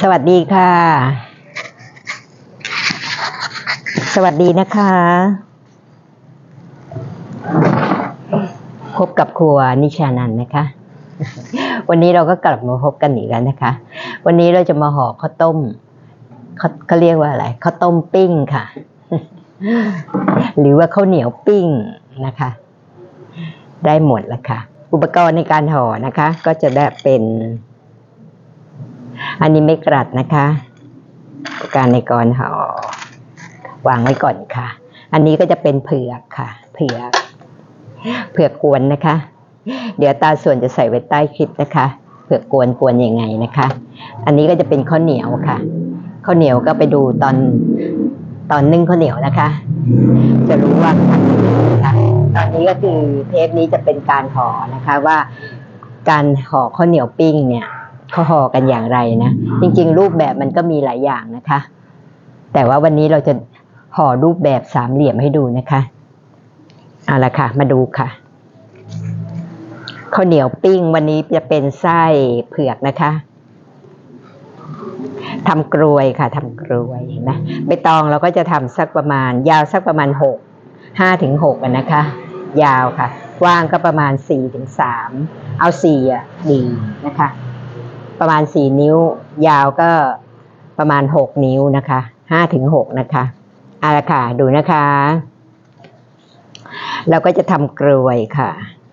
สวัสดีค่ะ สวัสดีนะคะ พบกับครัวนิชานันนะคะ วันนี้เราก็กลับมาพบกันอีกแล้วนะคะ วันนี้เราจะมาห่อข้าวต้มเขาเขาเรียกว่าอะไรข้าวต้มปิ้งค่ะ หรือว่าข้าวเหนียวปิ้งนะคะ ได้หมดแล้วค่ะ อุปกรณ์ในการห่อนะคะ ก็จะได้เป็น อันนี้ไม่กรัดนะคะการในกรห่อวางไว้ก่อนค่ะ อันนี้ก็จะเป็นเผือกค่ะ เผือกเผือกกวนนะคะ เดี๋ยวตาส่วนจะใส่ไว้ใต้คลิปนะคะ เผือกกวนกวนยังไงนะคะ อันนี้ก็จะเป็นข้าวเหนียวค่ะข้าวเหนียวก็ไปดูตอนตอนนึ่งข้าวเหนียวนะคะ จะรู้ว่าทำยังไงนะคะตอนนี้ก็คือเทปนี้จะเป็นการห่อนะคะว่า การห่อข้าวเหนียวปิ้งเนี่ย เขาห่อกันอย่างไรนะ จริง ๆ รูปแบบมันก็มีหลายอย่างนะคะ แต่ว่าวันนี้เราจะห่อรูปแบบสามเหลี่ยมให้ดูนะคะเอาละค่ะ มาดูค่ะข้าวเหนียวปิ้งวันนี้จะเป็นไส้เผือกนะคะทำกรวยค่ะทำกรวยเห็นไหมใบตองเราก็จะทำสักประมาณ ยาวสักประมาณหกห้าถึงหกอะนะคะ ยาวค่ะกว้างก็ประมาณสี่ถึงสามเอาสี่อะดีนะคะ ประมาณสี่นิ้ว ยาวก็ประมาณหกนิ้วนะคะห้าถึงหกนะคะเอาละค่ะดูนะคะ เราก็จะทำกรวยค่ะ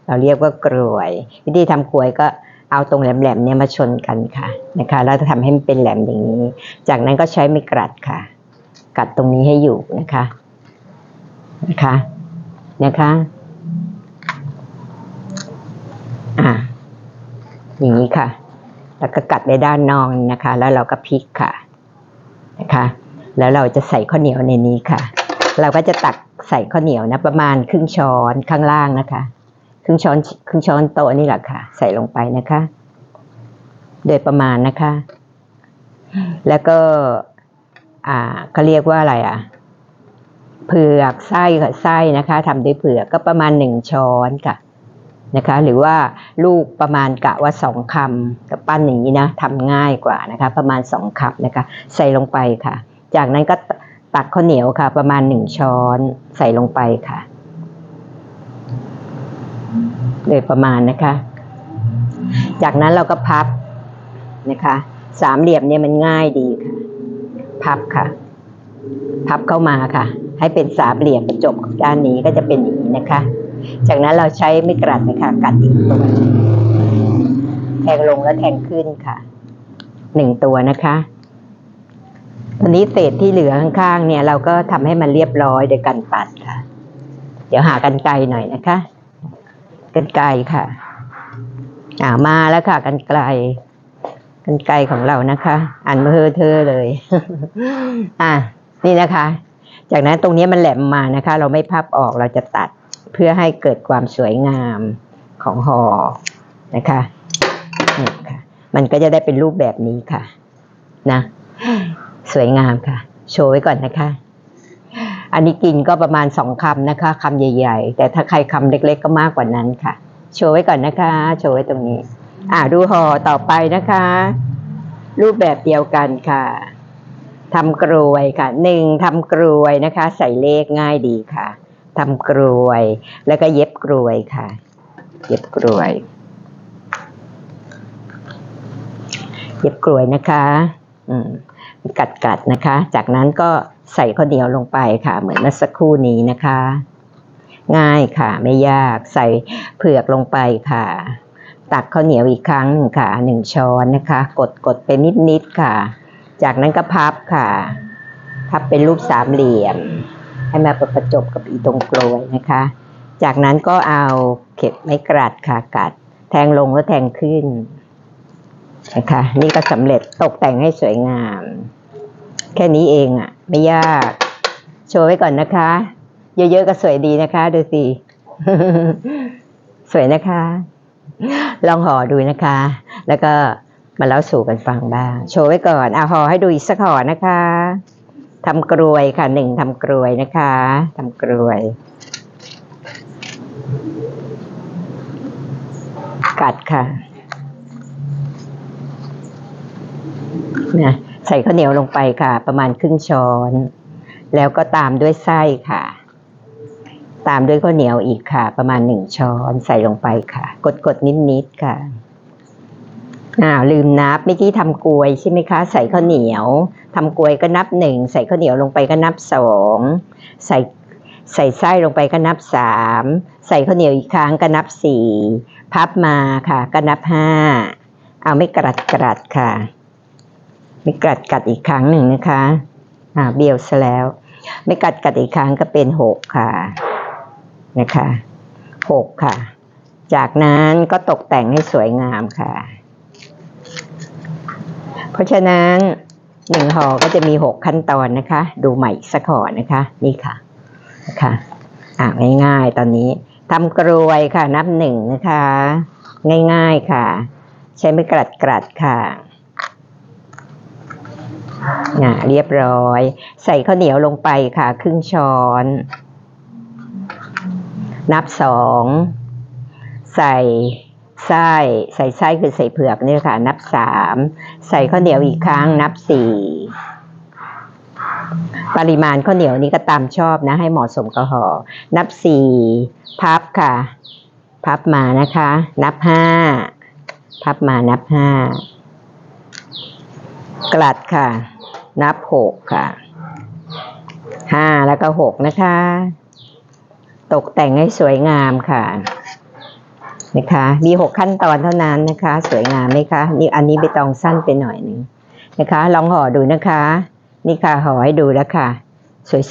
เราเรียกว่ากรวย วิธีทำกรวยก็เอาตรงแหลมๆเนี่ยมาชนกันค่ะนะคะแล้วจะทำให้มันเป็นแหลมอย่างนี้ จากนั้นก็ใช้ไม้กรัดค่ะ กัดตรงนี้ให้อยู่นะคะนะคะนะคะอ่าอย่างนี้ค่ะ แล้วก็กัดในด้านนอกนะคะ แล้วเราก็พลิกค่ะนะคะ แล้วเราจะใส่ข้าวเหนียวในนี้ค่ะ เราก็จะตักใส่ข้าวเหนียวนะประมาณครึ่งช้อนข้างล่างนะคะ ครึ่งช้อนครึ่งช้อนโต๊ะนี่แหละค่ะ ใส่ลงไปนะคะ โดยประมาณนะคะ แล้วก็ อ่าเขาเรียกว่าอะไรอะเผือกไส้ค่ะไส้นะคะทำด้วยเผือกก็ประมาณหนึ่งช้อนค่ะ นะคะหรือว่าลูกประมาณกะว่าสองคำกับปั้นอย่างนี้นะทำง่ายกว่านะคะประมาณสองคัพนะคะใส่ลงไปค่ะ จากนั้นก็ตักข้าวเหนียวค่ะ ประมาณหนึ่งช้อนใส่ลงไปค่ะโดยประมาณนะคะ จากนั้นเราก็พับนะคะสามเหลี่ยมเนี่ยมันง่ายดีค่ะ พับค่ะ พับเข้ามาค่ะ ให้เป็นสามเหลี่ยมจบด้านนี้ก็จะเป็นอย่างนี้นะคะ จากนั้นเราใช้ไม่กรัดนะคะกัดอีกตัวแทงลงแล้วแทงขึ้นค่ะหนึ่งตัวนะคะตอนนี้เศษที่เหลือข้างๆ เนี่ย เราก็ทำให้มันเรียบร้อยโดยการตัดค่ะ เดี๋ยวหากันไกลหน่อยนะคะกันไกลค่ะ อ่ามาแล้วค่ะกันไกลกันไกลของเรานะคะ อ่านมาเฮอเธอเลย อะนี่นะคะ จากนั้นตรงนี้มันแหลมมานะคะ เราไม่พับออกเราจะตัด เพื่อให้เกิดความสวยงามของห่อนะคะนี่ค่ะ มันก็จะได้เป็นรูปแบบนี้ค่ะ นะ สวยงามค่ะ โชว์ไว้ก่อนนะคะ อันนี้กินก็ประมาณสองคำนะคะคำใหญ่ ๆ แต่ถ้าใครคำเล็ก ๆ ก็มากกว่านั้นค่ะ โชว์ไว้ก่อนนะคะ โชว์ไว้ตรงนี้ อ่าดูห่อต่อไปนะคะ รูปแบบเดียวกันค่ะทำกรวยค่ะหนึ่งทำกรวยนะคะ ใส่เลขง่ายดีค่ะ ทำกรวย แล้วก็เย็บกรวยค่ะ เย็บกรวย เย็บกรวยนะคะ อืมกัดกัดๆนะคะ จากนั้นก็ใส่ข้าวเหนียวลงไปค่ะ เหมือนเมื่อสักครู่นี้นะคะ ง่ายค่ะ ไม่ยากใส่เผือกลงไปค่ะ ตักข้าวเหนียวอีกครั้งหนึ่งค่ะหนึ่งช้อนนะคะ กดกดไปนิดนิดๆค่ะ จากนั้นก็พับค่ะ พับเป็นรูปสามเหลี่ยม ให้มาประจบกับอีตรงกลวยนะคะ จากนั้นก็เอาเข็บไม้กรัดค่ะกัด แทงลงแล้วแทงขึ้นนะคะนี่ก็สำเร็จตกแต่งให้สวยงาม แค่นี้เองอะ ไม่ยาก โชว์ไว้ก่อนนะคะ เยอะๆก็สวยดีนะคะ ดูสิ สวยนะคะ ลองห่อดูนะคะ แล้วก็มาเล่าสู่กันฟังบ้าง โชว์ไว้ก่อน เอาห่อให้ดูอีกสักห่อนะคะ ทำกรวยค่ะหนึ่งทำกรวยนะคะทำกรวย กัดค่ะนะใส่ข้าวเหนียวลงไปค่ะ ประมาณครึ่งช้อน แล้วก็ตามด้วยไส้ค่ะ ตามด้วยข้าวเหนียวอีกค่ะ ประมาณหนึ่งช้อนใส่ลงไปค่ะ กดกดนิดนิดๆค่ะ อ้าวลืมนับเมื่อกี้ทำกลวยใช่ไหมคะ ใส่ข้าวเหนียวทำกลวยก็นับหนึ่งใส่ข้าวเหนียวลงไปก็นับสองใส่ใส่ไส้ลงไปก็นับสามใส่ข้าวเหนียวอีกครั้งก็นับสี่พับมาค่ะก็นับห้าเอาไม่กรัดกรัดค่ะ ไม่กรัดกัดอีกครั้งหนึ่งนะคะอ่าเบียวซะแล้ว ไม่กัดกัดอีกครั้งก็เป็นหกค่ะนะคะหกค่ะ จากนั้นก็ตกแต่งให้สวยงามค่ะ เพราะฉะนั้นหนึ่งห่อก็จะมีหกขั้นตอนนะคะ ดูใหม่สักห่อนะคะ นี่ค่ะนะคะอ่าง่ายๆตอนนี้ทำกรวยค่ะ นับหนึ่งนะคะ ง่ายๆค่ะ ใช้ไม่กรัดกรัดค่ะอะเรียบร้อย ใส่ข้าวเหนียวลงไปค่ะ ครึ่งช้อน นับสอง ใส่ ไส้ใส่ไส้คือใส่เผือกนี่ค่ะ นับสามใส่ข้าวเหนียวอีกครั้งนับสี่ปริมาณข้าวเหนียวนี้ก็ตามชอบนะ ให้เหมาะสมกับห่อนับสี่พับค่ะ พับมานะคะ นับห้าพับมานับห้ากลัดค่ะ นับหกค่ะห้าแล้วก็หกนะคะ ตกแต่งให้สวยงามค่ะ นะคะ มีหกขั้นตอนเท่านั้นนะคะ สวยงามไหมคะนี่อันนี้ใบตองสั้นไปหน่อยหนึ่งนะคะ ลองห่อดูนะคะ นี่ค่ะห่อให้ดูแล้วค่ะ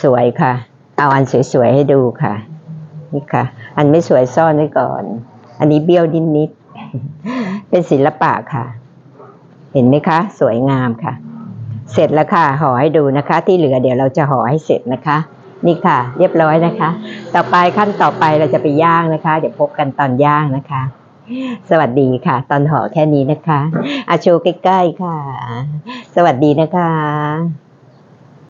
สวยๆค่ะ เอาอันสวยๆให้ดูค่ะ นี่ค่ะ อันไม่สวยซ่อนไว้ก่อน อันนี้เบี้ยวนิดๆเป็นศิลปะค่ะ เห็นไหมคะ สวยงามค่ะ เสร็จแล้วค่ะห่อให้ดูนะคะ ที่เหลือเดี๋ยวเราจะห่อให้เสร็จนะคะ นี่ค่ะ เรียบร้อยนะคะ ต่อไปขั้นต่อไปเราจะไปย่างนะคะ เดี๋ยวพบกันตอนย่างนะคะ สวัสดีค่ะ ตอนห่อแค่นี้นะคะอาโชว์ใกล้ๆค่ะ สวัสดีนะคะ